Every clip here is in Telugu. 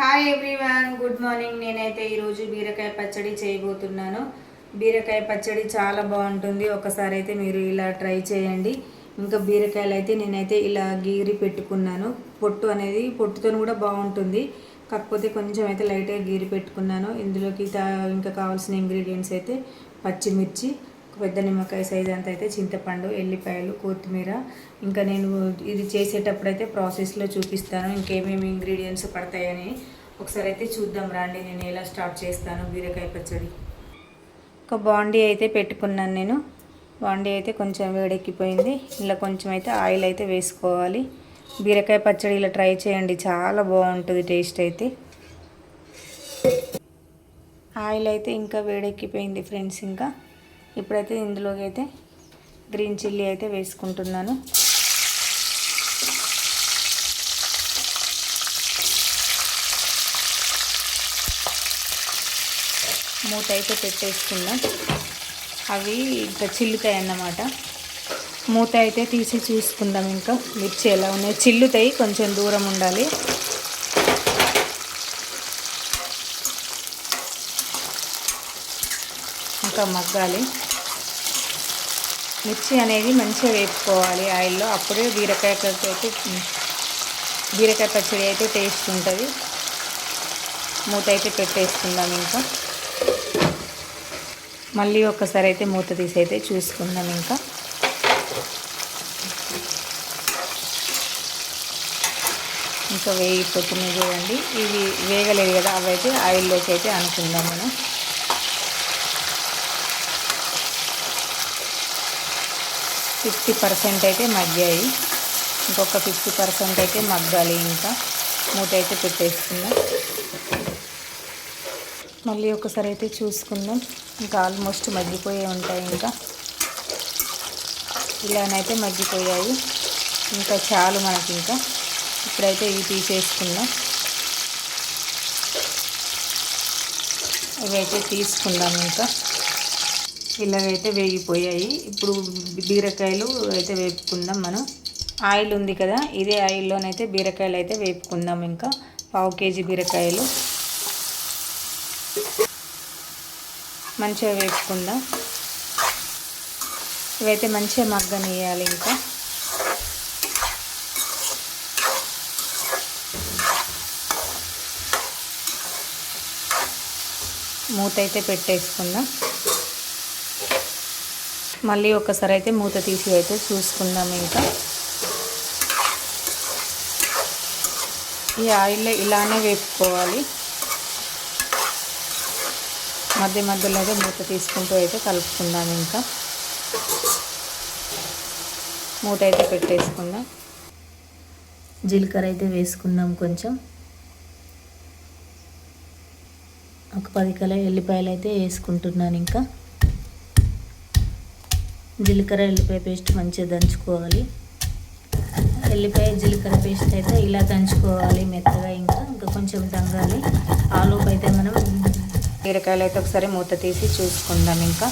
హాయ్ ఎవ్రీవన్ గుడ్ మార్నింగ్ నేనైతే ఈరోజు బీరకాయ పచ్చడి చేయబోతున్నాను. బీరకాయ పచ్చడి చాలా బాగుంటుంది. ఒకసారి అయితే మీరు ఇలా ట్రై చేయండి. ఇంకా బీరకాయలు అయితే నేనైతే ఇలా గీరి పెట్టుకున్నాను. పొట్టు అనేది పొట్టుతో కూడా బాగుంటుంది. కాకపోతే కొంచెం అయితే లైట్గా గీరి పెట్టుకున్నాను. ఇందులోకి తా- ఇంకా కావాల్సిన ఇంగ్రీడియంట్స్ అయితే పచ్చిమిర్చి పెద్ద నిమ్మకాయ సైజ్ అంత అయితే చింతపండు ఎల్లిపాయలు కొత్తిమీర. ఇంకా నేను ఇది చేసేటప్పుడైతే ప్రాసెస్లో చూపిస్తాను ఇంకేమేమి ఇంగ్రీడియంట్స్ పడతాయని. ఒకసారి అయితే చూద్దాం రండి నేను ఎలా స్టార్ట్ చేస్తాను బీరకాయ పచ్చడి. ఒక బాండీ అయితే పెట్టుకున్నాను నేను. బాండీ అయితే కొంచెం వేడెక్కిపోయింది. ఇలా కొంచెం అయితే ఆయిల్ అయితే వేసుకోవాలి. బీరకాయ పచ్చడి ఇలా ట్రై చేయండి చాలా బాగుంటుంది టేస్ట్ అయితే. ఆయిల్ అయితే ఇంకా వేడెక్కిపోయింది ఫ్రెండ్స్ ఇంకా. ఇప్పుడైతే ఇందులోకి అయితే గ్రీన్ చిల్లీ అయితే వేసుకుంటున్నాను. మూత అయితే పెట్టేసుకుందాం అవి ఇంకా చిల్లుతాయి అన్నమాట. మూత అయితే తీసి చూసుకుందాం ఇంకా మిర్చి ఎలా ఉన్నాయి. చిల్లుతాయి కొంచెం దూరం ఉండాలి. ఇంకా మగ్గాలి. మిర్చి అనేది మంచిగా వేపుకోవాలి ఆయిల్లో. అప్పుడే బీరకాయ అయితే బీరకాయ పచ్చడి అయితే టేస్ట్ ఉంటుంది. మూత అయితే పెట్టేసుకుందాం ఇంకా. మళ్ళీ ఒక్కసారి అయితే మూత తీసి అయితే చూసుకుందాం ఇంకా. ఇంకా వేగిపోతున్నాయి చూడండి. ఇవి వేగలేదు కదా అవి అయితే ఆయిల్లోకి అయితే అనుకుందాం మనం. ఫిఫ్టీ పర్సెంట్ అయితే మగ్గాయి. ఇంకొక ఫిఫ్టీ పర్సెంట్ అయితే మగ్గాలి ఇంకా. మూట అయితే పెట్టేసుకుందాం మళ్ళీ ఒకసారి అయితే చూసుకుందాం. ఇంకా ఆల్మోస్ట్ మగ్గిపోయే ఉంటాయి ఇంకా. ఇలానైతే మగ్గిపోయాయి. ఇంకా చాలు మనకి ఇంకా. ఇప్పుడైతే ఇవి తీసేసుకుందాం. ఇవైతే తీసుకుందాం ఇంకా. ఇలాగైతే వేగిపోయాయి. ఇప్పుడు బీరకాయలు అయితే వేపుకుందాం మనం. ఆయిల్ ఉంది కదా ఇదే ఆయిల్లోనైతే బీరకాయలు అయితే వేపుకుందాం ఇంకా. పావు కేజీ బీరకాయలు. మంచిగా వేపుకుందాం. ఇవైతే మంచిగా మగ్గనియాలి ఇంకా. మూత అయితే పెట్టేసుకుందాం. మళ్ళీ ఒకసారి అయితే మూత తీసి అయితే చూసుకుందాం ఇంకా. ఈ ఆయిల్లో ఇలానే వేపుకోవాలి. మధ్య మధ్యలో అయితే మూత తీసుకుంటూ అయితే కలుపుకుందాం ఇంకా. మూత అయితే పెట్టేసుకుందాం. జీలకర్ర అయితే వేసుకుందాం కొంచెం. ఒక పది కల ఎల్లిపాయలు అయితే వేసుకుంటున్నాను ఇంకా. జీలకర్ర ఎల్లిపాయ పేస్ట్ మంచిగా దంచుకోవాలి. ఎల్లిపాయ జీలకర్ర పేస్ట్ అయితే ఇలా దంచుకోవాలి మెత్తగా ఇంకా ఇంకా కొంచెం దంగాలి. ఆలోపు అయితే మనం బీరకాయలు అయితే ఒకసారి మూత తీసి చూసుకుందాం ఇంకా.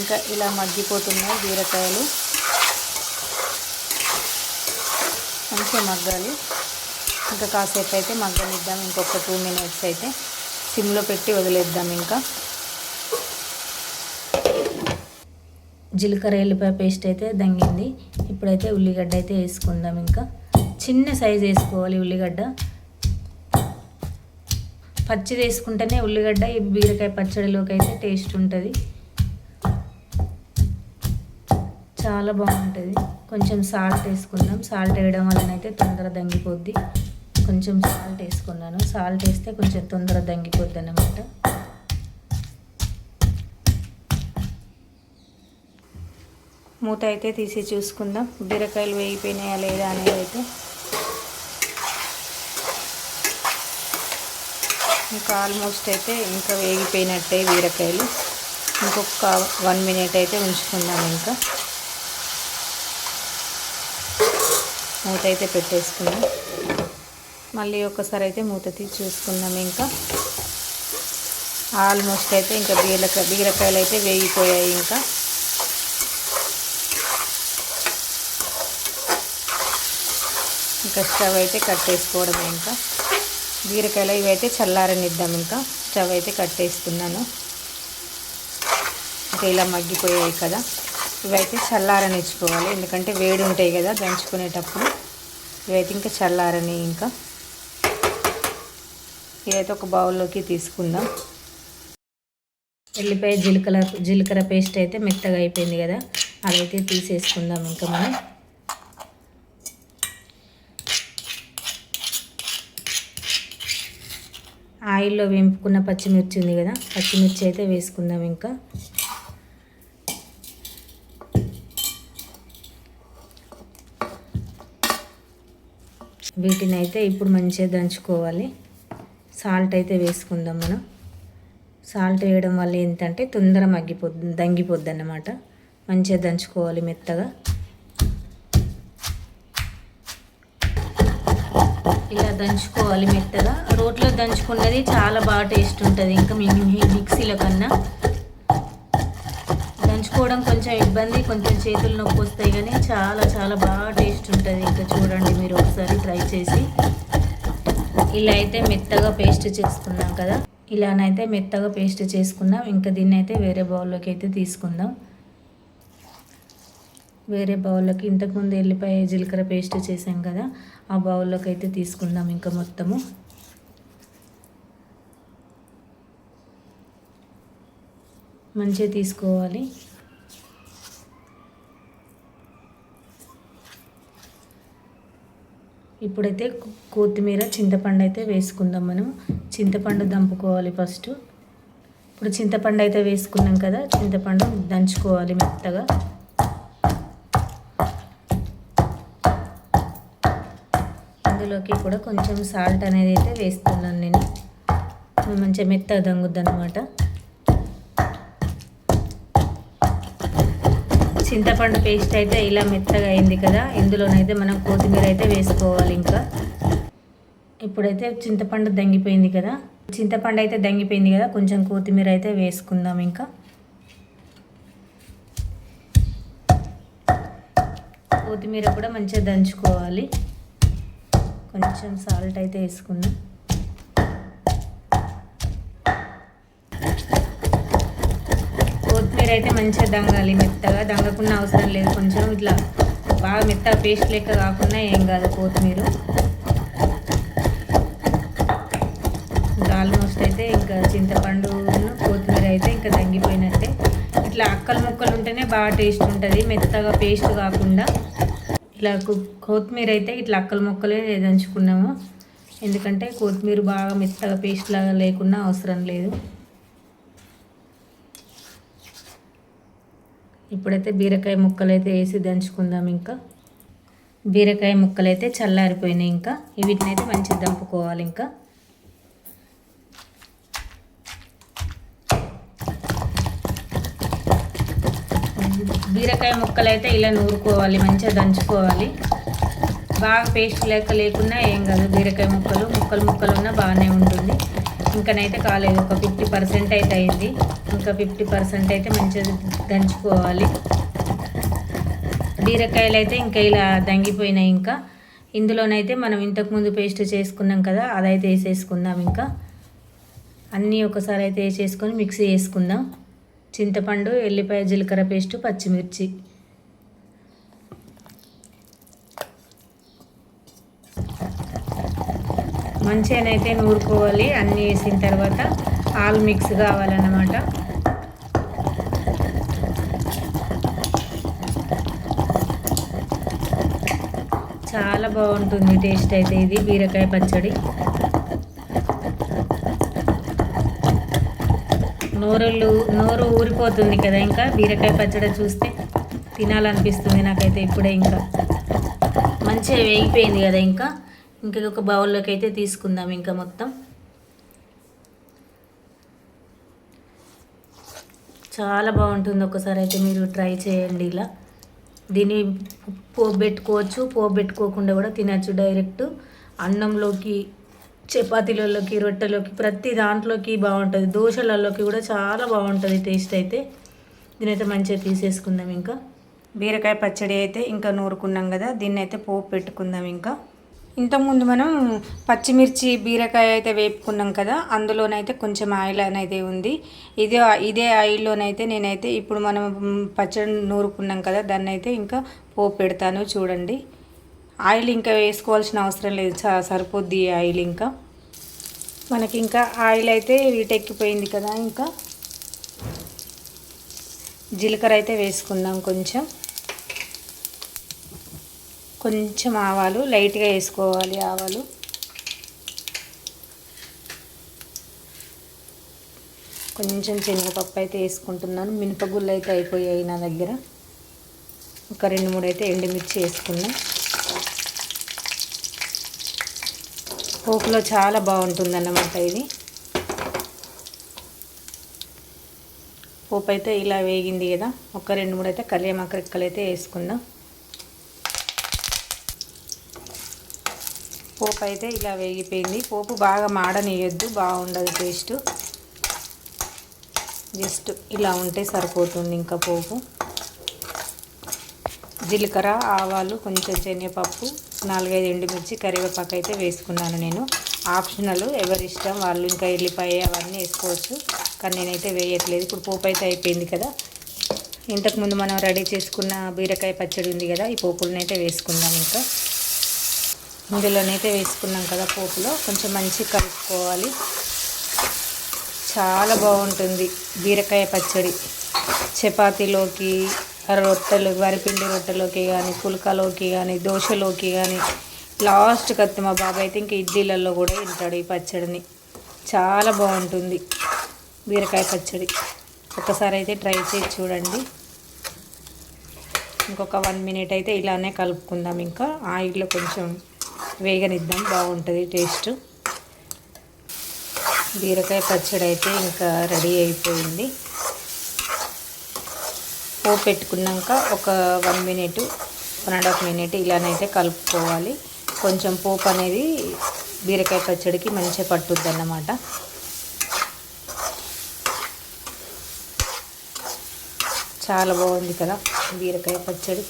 ఇంకా ఇలా మగ్గిపోతున్నాయి బీరకాయలు. మంచిగా మగ్గాలి. ఇంకా కాసేపు అయితే మగ్గనిద్దాం. ఇంకొక టూ మినిట్స్ అయితే సిమ్లో పెట్టి వదిలేద్దాం ఇంకా. జీలకర్ర ఎల్లిపాయ పేస్ట్ అయితే దంగింది. ఇప్పుడైతే ఉల్లిగడ్డ అయితే వేసుకుందాం ఇంకా. చిన్న సైజ్ వేసుకోవాలి ఉల్లిగడ్డ. పచ్చిది వేసుకుంటేనే ఉల్లిగడ్డ ఈ బీరకాయ పచ్చడిలోకి అయితే టేస్ట్ ఉంటుంది. చాలా బాగుంటుంది. కొంచెం సాల్ట్ వేసుకుందాం. సాల్ట్ వేయడం వలన అయితే తొందర దంగిపోద్ది. కొంచెం సాల్ట్ వేసుకున్నాను. సాల్ట్ వేస్తే కొంచెం తొందర దంగిపోద్ది అన్నమాట. మూత అయితే తీసి చూసుకుందాం. బీరకాయలు వేగిపోయినాయా లేదా అనేది అయితే. ఇంకా ఆల్మోస్ట్ అయితే ఇంకా వేగిపోయినట్టే బీరకాయలు. ఇంకొక వన్ మినిట్ అయితే ఉంచుకుందాం ఇంకా. మూత అయితే పెట్టేసుకుందాం. మళ్ళీ ఒకసారి అయితే మూత తీసి చూసుకుందాం ఇంకా. ఆల్మోస్ట్ అయితే ఇంకా బీరకాయ బీరకాయలు అయితే వేగిపోయాయి ఇంకా. ఇంకా స్టవ్ అయితే కట్టేసుకోవడమే ఇంకా. బీరకాయలు ఇవైతే చల్లారనిద్దాం ఇంకా. స్టవ్ అయితే కట్టేస్తున్నాను. ఇంకా ఇలా మగ్గిపోయాయి కదా. ఇవైతే చల్లారనిచ్చుకోవాలి. ఎందుకంటే వేడి ఉంటాయి కదా దంచుకునేటప్పుడు. ఇవైతే ఇంకా చల్లారని ఇంకా. ఇవైతే ఒక బౌల్లోకి తీసుకుందాం. ఎల్లిపాయ జీలకర్ర జీలకర్ర పేస్ట్ అయితే మెత్తగా అయిపోయింది కదా. అదైతే తీసేసుకుందాం ఇంకా మనం. ఆయిల్లో వేంపుకున్న పచ్చిమిర్చి ఉంది కదా పచ్చిమిర్చి అయితే వేసుకుందాం ఇంకా. వీటిని అయితే ఇప్పుడు మంచిగా దంచుకోవాలి. సాల్ట్ అయితే వేసుకుందాం మనం. సాల్ట్ వేయడం వల్ల ఏంటంటే తొందర మగ్గిపోద్ది దంగిపోద్ది అన్నమాట మంచిగా దంచుకోవాలి మెత్తగా. ఇలా దంచుకోవాలి మెత్తగా. రోట్లో దంచుకున్నది చాలా బాగా టేస్ట్ ఉంటుంది ఇంకా మీ మీ- మిక్సీలో కన్నా. దంచుకోవడం కొంచెం ఇబ్బంది కొంచెం చేతులు నొప్పి వస్తాయి కానీ చాలా చాలా బాగా టేస్ట్ ఉంటుంది. ఇంకా చూడండి మీరు ఒకసారి ట్రై చేసి. ఇలా అయితే మెత్తగా పేస్ట్ చేసుకున్నాం కదా. ఇలానైతే మెత్తగా పేస్ట్ చేసుకున్నాం ఇంకా దీన్ని అయితే వేరే బౌల్లోకి అయితే తీసుకుందాం. వేరే బౌల్లోకి ఇంతకుముందు ఎల్లిపాయ జీలకర్ర పేస్ట్ చేసాం కదా. ఆ బౌల్లోకి అయితే తీసుకుందాం ఇంకా మొత్తము. మంచిగా తీసుకోవాలి. ఇప్పుడైతే కొత్తిమీర చింతపండు అయితే వేసుకుందాం మనం. చింతపండు దంపుకోవాలి ఫస్ట్. ఇప్పుడు చింతపండు అయితే వేసుకున్నాం కదా చింతపండు దంచుకోవాలి మెత్తగా. అందులోకి కూడా కొంచెం సాల్ట్ అనేది అయితే వేస్తున్నాను నేను. మంచిగా మెత్తగా దంగుద్ది అనమాట చింతపండు పేస్ట్ అయితే ఇలా మెత్తగా అయింది కదా ఇందులోనైతే మనం కొత్తిమీర అయితే వేసుకోవాలి ఇంకా. ఇప్పుడైతే చింతపండు దంగిపోయింది కదా చింతపండు అయితే దంగిపోయింది కదా కొంచెం కొత్తిమీర అయితే వేసుకుందాం ఇంకా. కొత్తిమీర కూడా మంచిగా దంచుకోవాలి. కొంచెం సాల్ట్ అయితే వేసుకుందాం కొత్తిమీర అయితే మంచిగా దంగాలి మెత్తగా దంగకుండా అవసరం లేదు. కొంచెం ఇట్లా బాగా మెత్తగా పేస్ట్ లెక్క కాకుండా ఏం కాదు కొత్తిమీర. ఇంకా ఆల్మోస్ట్ అయితే ఇంకా చింతపండు కొత్తిమీర అయితే ఇంకా దంగిపోయినట్టే. ఇట్లా అక్కలు ముక్కలు ఉంటేనే బాగా టేస్ట్ ఉంటుంది. మెత్తగా పేస్ట్ కాకుండా. ఇలా కొత్తిమీర అయితే ఇట్లా అక్కల ముక్కలే దంచుకున్నాము. ఎందుకంటే కొత్తిమీర బాగా మెత్తగా పేస్ట్ లాగా లేకుండా అవసరం లేదు. ఇప్పుడైతే బీరకాయ ముక్కలు అయితే వేసి దంచుకుందాం ఇంకా. బీరకాయ ముక్కలు అయితే చల్లారిపోయినాయి ఇంకా. వీటిని అయితే మంచిగా దంపుకోవాలి ఇంకా. బీరకాయ ముక్కలు అయితే ఇలా నూరుకోవాలి మంచిగా దంచుకోవాలి. బాగా పేస్ట్ లేక లేకున్నా ఏం కాదు బీరకాయ ముక్కలు ముక్కలు ముక్కలు ఉన్నా బాగానే ఉంటుంది. ఇంకనైతే కాలేదు ఒక ఫిఫ్టీ పర్సెంట్ అయితే అయింది. ఇంకా ఫిఫ్టీ పర్సెంట్ అయితే మంచిగా దంచుకోవాలి. బీరకాయలు అయితే ఇంకా ఇలా దంగిపోయినాయి ఇంకా. ఇందులోనైతే మనం ఇంతకుముందు పేస్ట్ చేసుకున్నాం కదా అదైతే వేసేసుకుందాం ఇంకా. అన్నీ ఒకసారి అయితే వేసేసుకొని మిక్సీ చేసుకుందాం చింతపండు ఎల్లిపాయ జీలకర్ర పేస్ట్ పచ్చిమిర్చి. మంచిగానైతే నూరుకోవాలి. అన్నీ వేసిన తర్వాత ఆల్ మిక్స్ కావాలన్నమాట. చాలా బాగుంటుంది టేస్ట్ అయితే ఇది బీరకాయ పచ్చడి. నోరులు నోరు ఊరిపోతుంది కదా ఇంకా? బీరకాయ పచ్చడి చూస్తే తినాలనిపిస్తుంది నాకైతే ఇప్పుడే ఇంకా. మంచిగా వేగిపోయింది కదా ఇంకా? ఇంకా ఒక బౌల్లోకి అయితే తీసుకుందాం ఇంకా మొత్తం. చాలా బాగుంటుంది ఒకసారి అయితే మీరు ట్రై చేయండి ఇలా. దీన్ని పోబెట్టుకోవచ్చు పోబెట్టుకోకుండా కూడా తినచ్చు డైరెక్ట్. అన్నంలోకి చపాతీలలోకి రొట్టెలోకి ప్రతి దాంట్లోకి బాగుంటుంది. దోశలలోకి కూడా చాలా బాగుంటుంది టేస్ట్ అయితే. దీనైతే మంచిగా తీసేసుకుందాం ఇంకా. బీరకాయ పచ్చడి అయితే ఇంకా నూరుకున్నాం కదా దీన్ని అయితే పోపు పెట్టుకుందాం ఇంకా. ఇంతకుముందు మనం పచ్చిమిర్చి బీరకాయ అయితే వేపుకున్నాం కదా అందులోనైతే కొంచెం ఆయిల్ అనేది ఉంది. ఇదే ఇదే ఆయిల్లోనైతే నేనైతే ఇప్పుడు మనం పచ్చడి నూరుకున్నాం కదా దాన్ని అయితే ఇంకా పోపు పెడతాను చూడండి. ఆయిల్ ఇంకా వేసుకోవాల్సిన అవసరం లేదు. సరిపోద్ది ఆయిల్ ఇంకా. మనకి ఇంకా ఆయిల్ అయితే వీటెక్కిపోయింది కదా ఇంకా. జీలకర్ర అయితే వేసుకుందాం కొంచెం. కొంచెం ఆవాలు లైట్గా వేసుకోవాలి ఆవాలు. కొంచెం శనగపప్పు అయితే వేసుకుంటున్నాను. మినపగుళ్ళు అయితే అయిపోయాయి నా దగ్గర. ఒక రెండు మూడు అయితే ఎండుమిర్చి వేసుకున్నాం. పోపులో చాలా బాగుంటుంది అన్నమాట ఇది. పోపు అయితే ఇలా వేగింది కదా ఒక రెండు మూడు అయితే కళ్యామాక రెక్కలు అయితే వేసుకుందాం. పోపు అయితే ఇలా వేగిపోయింది. పోపు బాగా మాడనియొద్దు బాగుండదు టేస్ట్. జస్ట్ ఇలా ఉంటే సరిపోతుంది ఇంకా పోపు. జీలకర్ర ఆవాలు కొంచెం శనగపప్పు నాలుగైదు ఎండుమిర్చి కరివేపాకు అయితే వేసుకున్నాను నేను. ఆప్షనల్ ఎవరి ఇష్టం వాళ్ళు ఇంకా ఎల్లిపాయ అవన్నీ వేసుకోవచ్చు. కానీ నేనైతే వేయట్లేదు. ఇప్పుడు పోపు అయితే అయిపోయింది కదా. ఇంతకుముందు మనం రెడీ చేసుకున్న బీరకాయ పచ్చడి ఉంది కదా ఈ పోపులనైతే అయితే వేసుకుందాం ఇంకా. ఇందులోనైతే వేసుకున్నాం కదా పోపులో. కొంచెం మంచిగా కలుపుకోవాలి. చాలా బాగుంటుంది బీరకాయ పచ్చడి. చపాతీలోకి రొట్టెలు వరిపిండి రొట్టెలోకి కానీ పుల్కలోకి కానీ దోశలోకి కానీ లాస్ట్ కత్తి మా బాబాయ్ అయితే ఇంకా ఇడ్లీలలో కూడా తింటాడు ఈ పచ్చడిని. చాలా బాగుంటుంది బీరకాయ పచ్చడి. ఒకసారి అయితే ట్రై చేసి చూడండి. ఇంకొక వన్ మినిట్ అయితే ఇలానే కలుపుకుందాం ఇంకా. ఆయిల్లో కొంచెం వేగనిద్దాం బాగుంటుంది టేస్ట్. బీరకాయ పచ్చడి అయితే ఇంకా రెడీ అయిపోయింది. పోపు పెట్టుకున్నాక ఒక one minute one and half minute ఇలానైతే కలుపుకోవాలి. కొంచెం పోపు అనేది బీరకాయ పచ్చడికి మంచిగా పట్టుద్ది అన్నమాట చాలా బాగుంది కదా బీరకాయ పచ్చడి.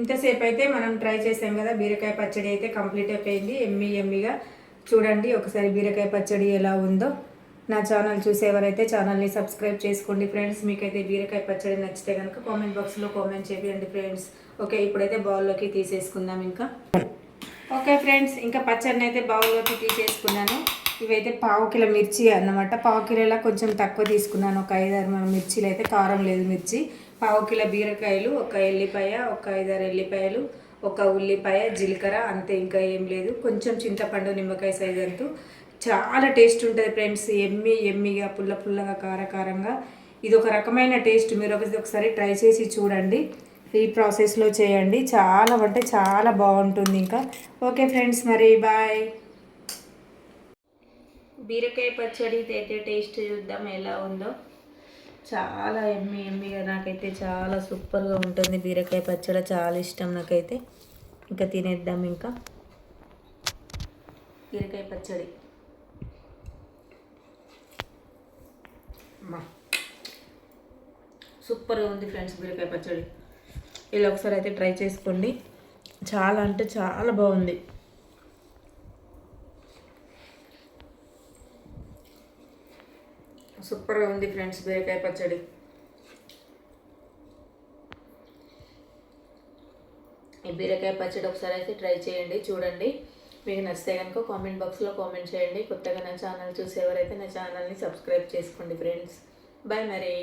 ఇంతసేపు అయితే మనం ట్రై చేసాం కదా బీరకాయ పచ్చడి అయితే కంప్లీట్ అయిపోయింది. ఎమ్మి ఎమ్మిగా చూడండి ఒకసారి బీరకాయ పచ్చడి ఎలా ఉందో. నా ఛానల్ చూసేవారైతే ఛానల్ని సబ్స్క్రైబ్ చేసుకోండి. ఫ్రెండ్స్ మీకైతే బీరకాయ పచ్చడి నచ్చితే కనుక కామెంట్ బాక్స్లో కామెంట్ చేయండి ఫ్రెండ్స్ ఓకే ఇప్పుడైతే బౌల్లోకి తీసేసుకుందాం ఇంకా. ఓకే ఫ్రెండ్స్ ఇంకా పచ్చడిని అయితే బౌల్లోకి తీసేసుకున్నాను. ఇవైతే పావు కిలో మిర్చి అన్నమాట. పావు కిలోలా కొంచెం తక్కువ తీసుకున్నాను. ఒక ఐదారు మిర్చీలు అయితే కారం లేదు మిర్చి. పావు కిలో బీరకాయలు ఒక ఎల్లిపాయ ఒక ఐదారు ఎల్లిపాయలు ఒక ఉల్లిపాయ జీలకర్ర అంతే ఇంకా ఏం లేదు. కొంచెం చింతపండు నిమ్మకాయ సైజ్ అంటూ చాలా టేస్ట్ ఉంటుంది ఫ్రెండ్స్. ఎమ్మి ఎమ్మిగా పుల్ల పుల్లగా కారకారంగా. ఇది ఒక రకమైన టేస్ట్. మీరు ఒకసారి ట్రై చేసి చూడండి. ఈ ప్రాసెస్లో చేయండి. చాలా అంటే చాలా బాగుంటుంది ఇంకా. ఓకే ఫ్రెండ్స్ మరి బాయ్. బీరకాయ పచ్చడి అయితే టేస్ట్ చూద్దాం ఎలా ఉందో. చాలా ఎమ్మి ఎమ్మిగా నాకైతే చాలా సూపర్గా ఉంటుంది బీరకాయ పచ్చడి. చాలా ఇష్టం నాకైతే. ఇంకా తినేద్దాం ఇంకా. బీరకాయ పచ్చడి. సూపర్గా ఉంది ఫ్రెండ్స్ బీరకాయ పచ్చడి. ఇలా ఒకసారి అయితే ట్రై చేసుకోండి. చాలా అంటే చాలా బాగుంది. సూపర్గా ఉంది ఫ్రెండ్స్ బీరకాయ పచ్చడి. ఈ బీరకాయ పచ్చడి ఒకసారి అయితే ట్రై చేయండి చూడండి. మీకు నచ్చితే కనుక కామెంట్ బాక్స్లో కామెంట్ చేయండి. కొత్తగా నా ఛానల్ చూసేవారైతే నా ఛానల్ని సబ్స్క్రైబ్ చేసుకోండి ఫ్రెండ్స్ బాయ్ మరి.